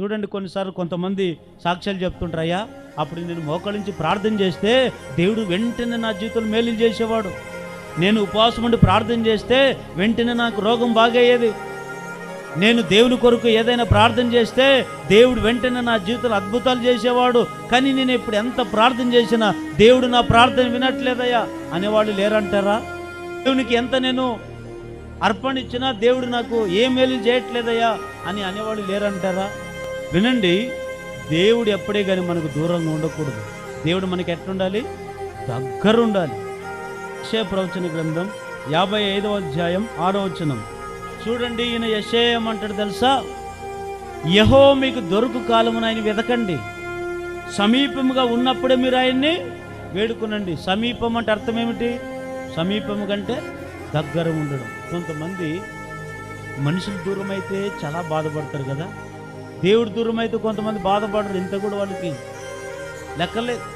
చూడండి కొన్నిసార్లు కొంతమంది సాక్ష్యాలు చెప్తుంటారయ్యా అప్పుడు నేను మోకరించి ప్రార్థన చేస్తే దేవుడు వెంటనే నా జీవితంలో మేలు చేసేవాడు. నేను ఉపవాసం ఉండి ప్రార్థన చేస్తే వెంటనే నాకు రోగం బాగయ్యేది. నేను దేవుని కొరకు ఏదైనా ప్రార్థన చేస్తే దేవుడు వెంటనే నా జీవితంలో అద్భుతాలు చేసేవాడు. కానీ నేను ఇప్పుడు ఎంత ప్రార్థన చేసినా దేవుడు నా ప్రార్థన వినట్లేదయ్యా అనేవాళ్ళు లేరంటారా? దేవునికి ఎంత నేను అర్పణ ఇచ్చినా దేవుడు నాకు ఏ మేలు చేయట్లేదయ్యా అని అనేవాళ్ళు లేరంటారా? వినండి దేవుడు ఎప్పుడే కానీ మనకు దూరంగా ఉండకూడదు. దేవుడు మనకి ఎట్లుండాలి? దగ్గర ఉండాలి యెషయా ప్రవచన గ్రంథం యాభై ఐదవ అధ్యాయం ఆరో వచనం. చూడండి ఈయన యశేయమంటాడు తెలుసా? యహో మీకు దొరుకు కాలమున ఆయన వెతకండి సమీపముగా ఉన్నప్పుడే మీరు ఆయన్ని వేడుకునండి. సమీపం అంటే అర్థం ఏమిటి? సమీపము కంటే దగ్గర ఉండడం. కొంతమంది మనుషులు దూరం అయితే చాలా బాధపడతారు కదా. దేవుడి దూరం అయితే కొంతమంది బాధపడరు. ఇంత కూడా వాళ్ళకి లెక్కలేదు.